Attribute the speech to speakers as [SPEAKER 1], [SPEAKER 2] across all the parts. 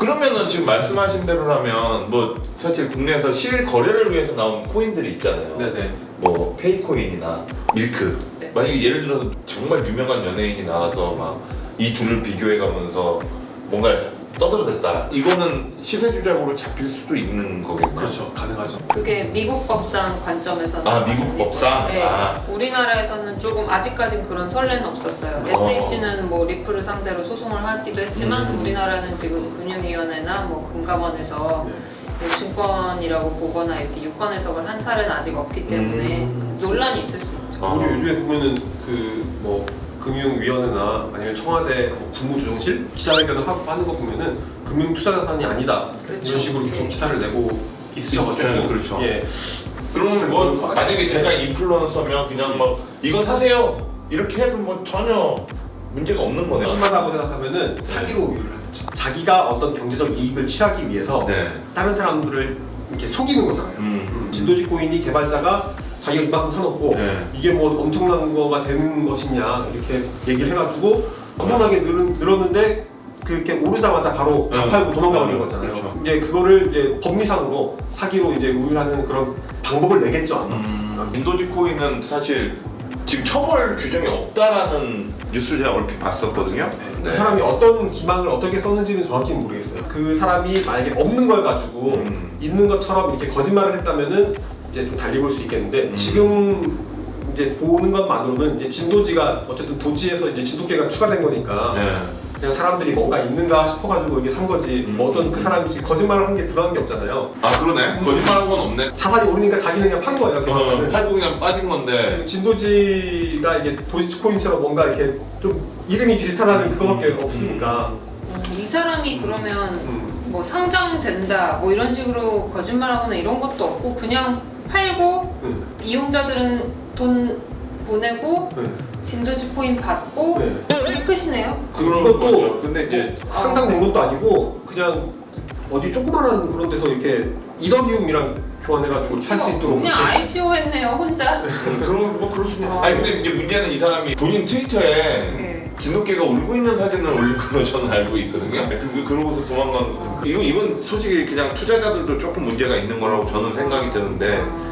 [SPEAKER 1] 그러면은 지금 말씀하신 대로라면 뭐 사실 국내에서 실 거래를 위해서 나온 코인들이 있잖아요.
[SPEAKER 2] 네네.
[SPEAKER 1] 뭐 페이코인이나 밀크.
[SPEAKER 3] 네.
[SPEAKER 1] 만약에 예를 들어서 정말 유명한 연예인이 나와서 막 이 둘을 비교해 가면서 뭔가 떠들어댔다. 이거는 시세 조작으로 잡힐 수도 있는 거겠네요.
[SPEAKER 2] 그렇죠. 가능하죠.
[SPEAKER 3] 그게 미국 법상 관점에서는
[SPEAKER 1] 아, 미국 법상?
[SPEAKER 3] 네.
[SPEAKER 1] 아.
[SPEAKER 3] 우리나라에서는 조금 아직까진 그런 선례는 없었어요.
[SPEAKER 1] 어.
[SPEAKER 3] SEC는 뭐 리플을 상대로 소송을 하기도 했지만
[SPEAKER 1] 음.
[SPEAKER 3] 우리나라는 지금 금융위원회나 뭐 금감원에서
[SPEAKER 2] 네.
[SPEAKER 3] 뭐 증권이라고 보거나 이렇게 유권 해석을 한 사례는 아직 없기 때문에
[SPEAKER 1] 음.
[SPEAKER 3] 논란이 있을 수 있죠.
[SPEAKER 1] 아.
[SPEAKER 2] 우리 요즘에 보면은 그 뭐 금융위원회나 아니면 청와대 뭐 국무조정실 기자회견을 하고 하는 거 보면은 금융투자자산이 아니다
[SPEAKER 3] 그렇죠.
[SPEAKER 2] 이런 식으로 계속
[SPEAKER 3] 네.
[SPEAKER 2] 기사를 내고 있으셔가지고
[SPEAKER 1] 네, 그렇죠.
[SPEAKER 2] 예.
[SPEAKER 1] 그러면 뭐 만약에 제가 인플루언서면 그냥 뭐 이거 사세요 이렇게 해도 뭐 전혀 문제가 없는 거네요.
[SPEAKER 2] 심하다고 생각하면은 사기로 우유를 하겠죠. 자기가 어떤 경제적 이익을 취하기 위해서
[SPEAKER 1] 네.
[SPEAKER 2] 다른 사람들을 이렇게 속이는 거잖아요.
[SPEAKER 1] 음.
[SPEAKER 2] 음, 진도지 코인이 개발자가 자기가 이만큼 사놓고
[SPEAKER 1] 네.
[SPEAKER 2] 이게 뭐 엄청난 거가 되는 것이냐 이렇게 얘기를 해가지고 엄청나게 늘, 늘었는데 그렇게 오르자마자 바로 다
[SPEAKER 1] 네.
[SPEAKER 2] 팔고 도망가 버린
[SPEAKER 1] 네,
[SPEAKER 2] 거잖아요.
[SPEAKER 1] 그렇죠.
[SPEAKER 2] 이제 그거를 이제 법리상으로 사기로 이제 우유하는 그런 방법을 내겠죠 아마.
[SPEAKER 1] 음, 인도지 코인은 사실 지금 처벌 규정이 없다라는 뉴스를 제가 얼핏 봤었거든요.
[SPEAKER 2] 그 사람이 어떤 기망을 어떻게 썼는지는 정확히는 모르겠어요. 그 사람이 만약에 없는 걸 가지고
[SPEAKER 1] 음.
[SPEAKER 2] 있는 것처럼 이렇게 거짓말을 했다면은 이제 좀 달리 볼 수 있겠는데
[SPEAKER 1] 음.
[SPEAKER 2] 지금 이제 보는 것만으로는 이제 진도지가 어쨌든 도지에서 이제 진돗개가 추가된 거니까
[SPEAKER 1] 네.
[SPEAKER 2] 그냥 사람들이 뭔가 있는가 싶어가지고 이게 산 거지
[SPEAKER 1] 음.
[SPEAKER 2] 뭐 어떤 그 사람이 지금 거짓말을 한게 드러난 게 없잖아요.
[SPEAKER 1] 아 그러네. 거짓말한 건 없네.
[SPEAKER 2] 자산이 오르니까 자기는 그냥 판 거예요.
[SPEAKER 1] 어,
[SPEAKER 2] 개발자는.
[SPEAKER 1] 팔고 그냥 빠진 건데.
[SPEAKER 2] 진도지가 이게 도지코인처럼 뭔가 이렇게 좀 이름이 비슷하다는 그거밖에
[SPEAKER 1] 음.
[SPEAKER 2] 없으니까.
[SPEAKER 3] 음, 이 사람이 그러면
[SPEAKER 2] 음.
[SPEAKER 3] 뭐 상장된다 뭐 이런 식으로 거짓말하거나 이런 것도 없고 그냥 팔고
[SPEAKER 2] 음.
[SPEAKER 3] 이용자들은 돈 보내고
[SPEAKER 2] 음.
[SPEAKER 3] 진도지 코인 받고
[SPEAKER 2] 네.
[SPEAKER 3] 이게 끝이네요.
[SPEAKER 1] 그런 거죠. 근데 이제
[SPEAKER 2] 상당 된 것도 아니고 그냥 어디 조그만한 그런 데서 이렇게 이더리움이랑 교환해가지고 살 수 있도록
[SPEAKER 3] 그냥
[SPEAKER 2] 이렇게
[SPEAKER 3] ICO 했네요 혼자.
[SPEAKER 1] 그런 뭐 그럴 수 있는.
[SPEAKER 3] 어.
[SPEAKER 1] 아니 근데 이제 문제는 이 사람이 본인 트위터에
[SPEAKER 3] 네.
[SPEAKER 1] 진돗개가 울고 있는 사진을 올린 걸로 저는 알고 있거든요. 그, 그러고서 도망간 거. 이거 이건 솔직히 그냥 투자자들도 조금 문제가 있는 거라고 저는 생각이 드는데.
[SPEAKER 3] 아,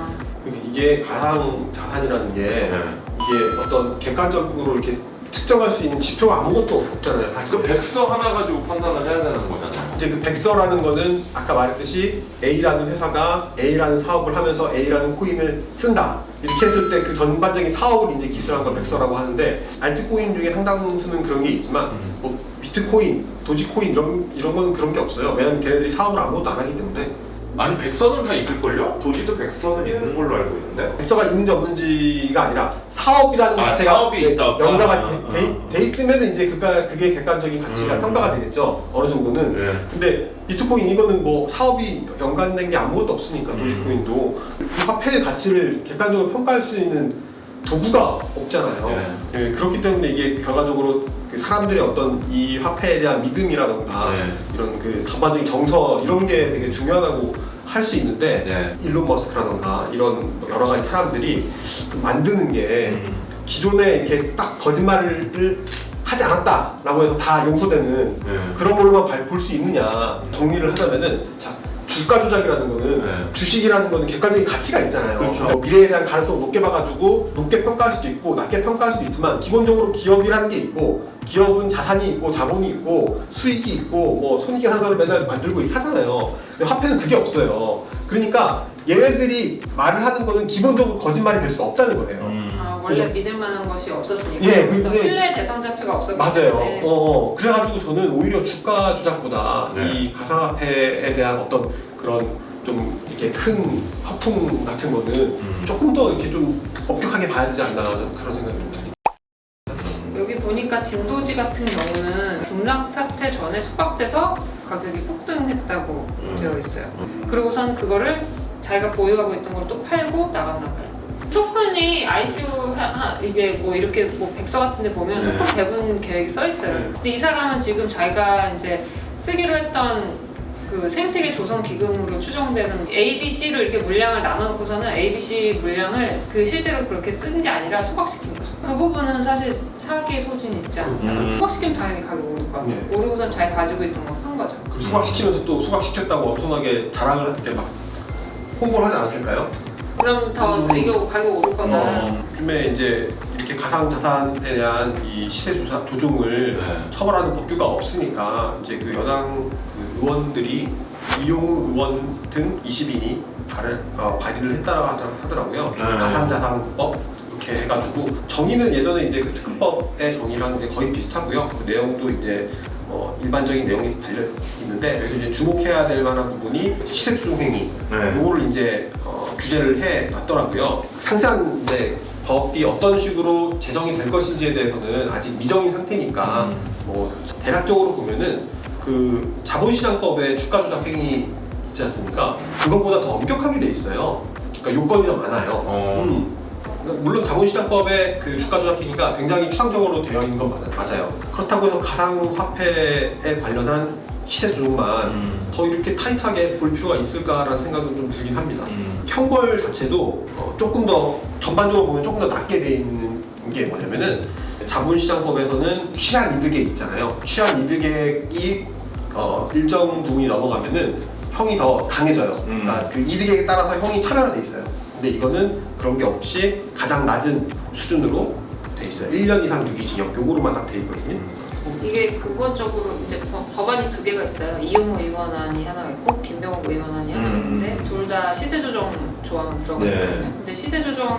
[SPEAKER 2] 이게 가상 자산이라는 게
[SPEAKER 1] 네.
[SPEAKER 2] 이게 어떤 객관적으로 이렇게 측정할 수 있는 지표가 아무것도 없잖아요 사실
[SPEAKER 1] 그 백서 하나 가지고 판단을 해야 되는 거잖아요.
[SPEAKER 2] 이제 그 백서라는 거는 아까 말했듯이 A라는 회사가 A라는 사업을 하면서 A라는 코인을 쓴다 이렇게 했을 때 그 전반적인 사업을 이제 기술한 걸 백서라고 하는데 알트코인 중에 상당수는 그런 게 있지만
[SPEAKER 1] 음.
[SPEAKER 2] 뭐 비트코인, 도지코인 이런 이런 건 그런 게 없어요 왜냐면 걔네들이 사업을 아무것도 안 하기 때문에
[SPEAKER 1] 아니 백서는 다 있을걸요? 도지도 백서는 있는 걸로 알고 있는데.
[SPEAKER 2] 백서가 있는지 없는지가 아니라 사업이라는 것
[SPEAKER 1] 아,
[SPEAKER 2] 자체가
[SPEAKER 1] 사업이 있다, 없다.
[SPEAKER 2] 연가가
[SPEAKER 1] 아,
[SPEAKER 2] 돼, 돼, 돼 있으면 이제 그가 그게 객관적인 가치가
[SPEAKER 1] 음.
[SPEAKER 2] 평가가 되겠죠 어느 정도는
[SPEAKER 1] 네.
[SPEAKER 2] 근데 비트코인 이거는 뭐 사업이 연관된 게 아무것도 없으니까
[SPEAKER 1] 음.
[SPEAKER 2] 도지코인도 그 화폐의 가치를 객관적으로 평가할 수 있는 도구가 없잖아요. 예, 그렇기 때문에 이게 결과적으로 그 사람들의 어떤 이 화폐에 대한 믿음이라던가
[SPEAKER 1] 네.
[SPEAKER 2] 이런 그 전반적인 정서 이런 게 되게 중요하다고 할 수 있는데
[SPEAKER 1] 네.
[SPEAKER 2] 일론 머스크라던가 이런 여러 가지 사람들이 그 만드는 게
[SPEAKER 1] 음.
[SPEAKER 2] 기존에 이렇게 딱 거짓말을 하지 않았다라고 해서 다 용서되는
[SPEAKER 1] 네.
[SPEAKER 2] 그런 걸로만 볼 수 있느냐 정리를 하자면은 자 주가 조작이라는 거는
[SPEAKER 1] 네.
[SPEAKER 2] 주식이라는 거는 객관적인 가치가 있잖아요.
[SPEAKER 1] 그렇죠.
[SPEAKER 2] 뭐 미래에 대한 가능성을 높게 봐가지고 높게 평가할 수도 있고 낮게 평가할 수도 있지만 기본적으로 기업이라는 게 있고 기업은 자산이 있고 자본이 있고 수익이 있고 뭐 손익이 걸 맨날 만들고 이렇게 하잖아요. 근데 화폐는 그게 없어요. 그러니까 얘네들이 말을 하는 거는 기본적으로 거짓말이 될 수 없다는 거예요.
[SPEAKER 1] 음.
[SPEAKER 3] 아, 원래 믿을 만한 것이 없었으니까
[SPEAKER 2] 예, 근데-
[SPEAKER 3] 신뢰 대상 자체가 없었기
[SPEAKER 2] 맞아요.
[SPEAKER 3] 때문에
[SPEAKER 2] 어, 어. 그래가지고 저는 오히려 주가 조작보다
[SPEAKER 1] 네.
[SPEAKER 2] 이 가상화폐에 대한 어떤 그런 좀 이렇게 큰 화풍 같은 거는
[SPEAKER 1] 음.
[SPEAKER 2] 조금 더 이렇게 좀 엄격하게 봐야 되지 않나 좀 그런 생각이 좀 듭니다.
[SPEAKER 3] 여기 보니까 진도지 같은 경우는 급락 사태 전에 수박돼서 가격이 폭등했다고
[SPEAKER 1] 음.
[SPEAKER 3] 되어 있어요. 그리고선 그거를 자기가 보유하고 있던 걸 또 팔고 나갔나 봐요. 토큰이 ICO 하, 하- 이게 뭐 이렇게 뭐 백서 같은 데 보면
[SPEAKER 1] 네.
[SPEAKER 3] 토큰 배분 계획이 써 있어요.
[SPEAKER 2] 네.
[SPEAKER 3] 근데 이 사람은 지금 자기가 이제 쓰기로 했던 그 생태계 조성 기금으로 추정되는 A, B, C로 이렇게 물량을 나눠놓고서는 A, B, C 물량을 그 실제로 그렇게 쓴게 아니라 소각시킨 거죠. 그 부분은 사실 사기의 소진이 있지 않나.
[SPEAKER 1] 음.
[SPEAKER 3] 소각시키면 당연히 가격이 오를 거 아니에요.
[SPEAKER 2] 네.
[SPEAKER 3] 오르고선 잘 가지고 있던 거 판 거죠.
[SPEAKER 2] 그 소각시키면서 또 소각시켰다고 엄청나게 자랑을 이렇게 막 홍보를 하지 않았을까요?
[SPEAKER 3] 그럼 더
[SPEAKER 2] 음.
[SPEAKER 3] 이거 가격 오를 거다.
[SPEAKER 2] 어, 요즘에 이제 이렇게 가상 자산에 대한 이 시세 조사, 조종을
[SPEAKER 1] 네.
[SPEAKER 2] 처벌하는 법규가 없으니까 이제 그 여당 그 의원들이 이용우 의원 등 20인이 발을, 어, 발의를 했다고 하더- 하더라고요.
[SPEAKER 1] 네.
[SPEAKER 2] 가상 자산법 이렇게 해가지고 정의는 예전에 이제 그 특급법의 정의랑 이제 거의 비슷하고요. 그 내용도 이제 어, 일반적인 내용이 달려 있는데 여기서 이제 주목해야 될 만한 부분이 시세 조종 행위
[SPEAKER 1] 네.
[SPEAKER 2] 요거를 이제 어, 규제를 해 놨더라고요. 상세한 이제 법이 어떤 식으로 제정이 될 것인지에 대해서는 아직 미정인 상태니까
[SPEAKER 1] 음.
[SPEAKER 2] 뭐 대략적으로 보면은 그 자본시장법에 주가 조작 행위 있지 않습니까? 그것보다 더 엄격하게 돼 있어요. 그러니까 요건이 더 많아요.
[SPEAKER 1] 어.
[SPEAKER 2] 음. 물론 자본시장법에 그 주가 조작 행위가 굉장히 추상적으로 되어 있는 건 맞- 맞아요. 그렇다고 해서 가상화폐에 관련한 시세 조정만
[SPEAKER 1] 음.
[SPEAKER 2] 더 이렇게 타이트하게 볼 필요가 있을까라는 생각은 좀 들긴 합니다.
[SPEAKER 1] 음.
[SPEAKER 2] 형벌 자체도 어, 조금 더 전반적으로 보면 조금 더 낮게 돼 있는 게 뭐냐면은 자본시장법에서는 취한 이득액 있잖아요. 취한 이득액이 어, 일정 부분이 넘어가면은 형이 더 강해져요.
[SPEAKER 1] 음.
[SPEAKER 2] 그러니까 그 이득액에 따라서 형이 차별화돼 있어요. 근데 이거는 그런 게 없이 가장 낮은 수준으로 돼 있어요. 1년 이상 유기징역 요거로만 딱 돼 있거든요.
[SPEAKER 3] 이게 근본적으로 이제 법- 법안이 두 개가 있어요. 이용호 의원안이 하나가 있고 김병욱 의원안이 하나가
[SPEAKER 1] 음.
[SPEAKER 3] 있는데 둘 다 시세 조정 조항은 들어가
[SPEAKER 1] 네.
[SPEAKER 3] 있거든요. 근데 시세 조정을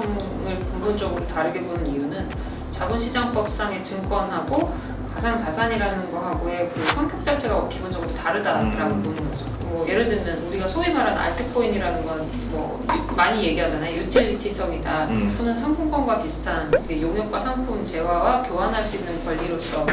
[SPEAKER 3] 근본적으로 다르게 보는 이유는 자본시장법상의 증권하고 가상 자산이라는 거하고의 그 성격 자체가 기본적으로 다르다라고
[SPEAKER 1] 음.
[SPEAKER 3] 보는 거죠. 뭐 예를 들면 우리가 소위 말하는 알트코인이라는 건 뭐 많이 얘기하잖아요. 유틸리티성이다.
[SPEAKER 1] 음.
[SPEAKER 3] 또는 상품권과 비슷한 그 용역과 상품 재화와 교환할 수 있는 권리로서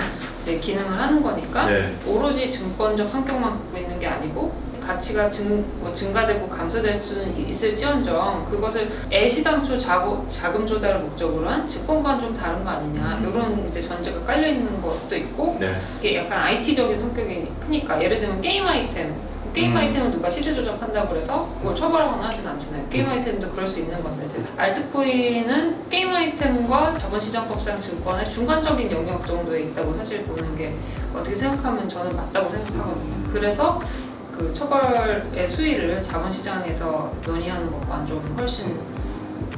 [SPEAKER 3] 이제 기능을 하는 거니까
[SPEAKER 1] 네.
[SPEAKER 3] 오로지 증권적 성격만 갖고 있는 게 아니고 가치가 증, 뭐 증가되고 감소될 수는 있을지언정 그것을 애시당초 자보, 자금 조달을 목적으로 한 증권과는 좀 다른 거 아니냐
[SPEAKER 1] 음.
[SPEAKER 3] 이런 이제 전제가 깔려 있는 것도 있고
[SPEAKER 1] 네.
[SPEAKER 3] 이게 약간 IT적인 성격이 크니까 예를 들면 게임 아이템 게임
[SPEAKER 1] 음.
[SPEAKER 3] 아이템을 누가 시세 조작한다고 그래서 그걸 처벌하거나 하진 않잖아요. 게임 아이템도 그럴 수 있는 건데 알트코인은 게임 아이템과 자본시장법상 증권의 중간적인 영역 정도에 있다고 사실 보는 게 어떻게 생각하면 저는 맞다고 생각하거든요. 그래서 그 처벌의 수위를 자본시장에서 논의하는 것과는 좀 훨씬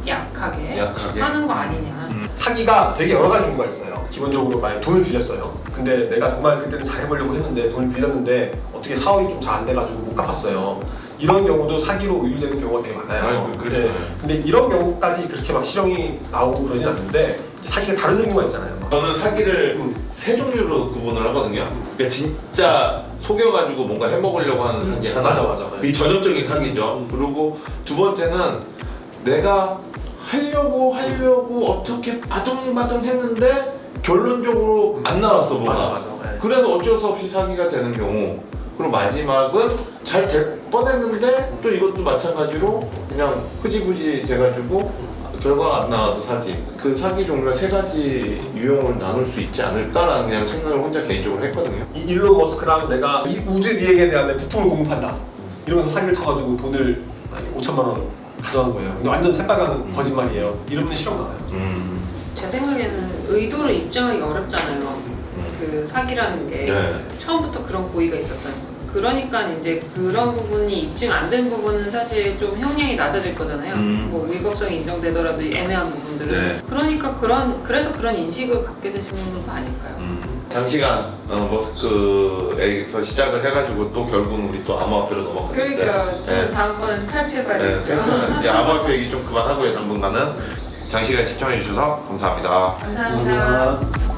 [SPEAKER 3] 약하게
[SPEAKER 1] 약하게.
[SPEAKER 3] 하는 거 아니냐.
[SPEAKER 1] 음.
[SPEAKER 2] 사기가 되게 여러 가지 경우가 있어요. 기본적으로 만약 돈을 빌렸어요. 근데 내가 정말 그때는 잘 해보려고 했는데 돈을 빌렸는데 어떻게 사업이 좀 잘 안 돼가지고 못 갚았어요. 이런 경우도 사기로 의율되는 경우가 되게 많아요.
[SPEAKER 1] 아이고, 그렇죠.
[SPEAKER 2] 근데, 근데 이런 경우까지 그렇게 막 실형이 나오고 그러진 않는데 사기가 다른 종류가 있잖아요.
[SPEAKER 1] 저는 사기를
[SPEAKER 2] 음.
[SPEAKER 1] 세 종류로 구분을 하거든요. 그러니까 진짜 속여가지고 뭔가 해먹으려고 하는 사기 하나.
[SPEAKER 2] 맞아, 맞아.
[SPEAKER 1] 이 전형적인 사기죠. 그리고 두 번째는 내가 하려고 하려고 어떻게 바둥바둥 했는데 결론적으로 안 나왔어 뭐가.
[SPEAKER 2] 맞아, 맞아. 네.
[SPEAKER 1] 그래서 어쩔 수 없이 사기가 되는 경우. 그리고 마지막은 잘 될 뻔했는데 또 이것도 마찬가지로 그냥 흐지부지 돼가지고 결과가 안 나와서 사기. 그 사기 종류가 세 가지 유형을 나눌 수 있지 않을까라는 그냥 생각을 혼자 개인적으로 했거든요.
[SPEAKER 2] 이 일론 머스크랑 내가 이 우주 비행에 대한 부품을 공급한다. 이러면서 사기를 쳐가지고 돈을 아니, 5천만 원 가져간 거예요. 근데 완전 새빨간
[SPEAKER 1] 음.
[SPEAKER 2] 거짓말이에요. 이러면 실형 나와요.
[SPEAKER 1] 음.
[SPEAKER 3] 제 생각에는 의도를 입증하기 어렵잖아요. 그 사기라는 게
[SPEAKER 1] 네.
[SPEAKER 3] 처음부터 그런 고의가 있었던 거. 그러니까 이제 그런 부분이 입증 안 된 부분은 사실 좀 형량이 낮아질 거잖아요.
[SPEAKER 1] 음.
[SPEAKER 3] 뭐 위법성이 인정되더라도 애매한 부분들은.
[SPEAKER 1] 네.
[SPEAKER 3] 그러니까 그런 그래서 그런 인식을 갖게 되시는 거 아닐까요?
[SPEAKER 1] 음. 장시간 어, 머스크에서 시작을 해가지고 또 결국은 우리 또 암호화폐로 넘어갔는데
[SPEAKER 3] 그러니까 좀
[SPEAKER 1] 네.
[SPEAKER 3] 다음번
[SPEAKER 1] 네,
[SPEAKER 3] 탈피해봐야겠어요.
[SPEAKER 1] 그래서 이제 암호화폐 얘기 좀 그만하고요 당분간은 장시간 시청해주셔서 감사합니다
[SPEAKER 3] 감사합니다.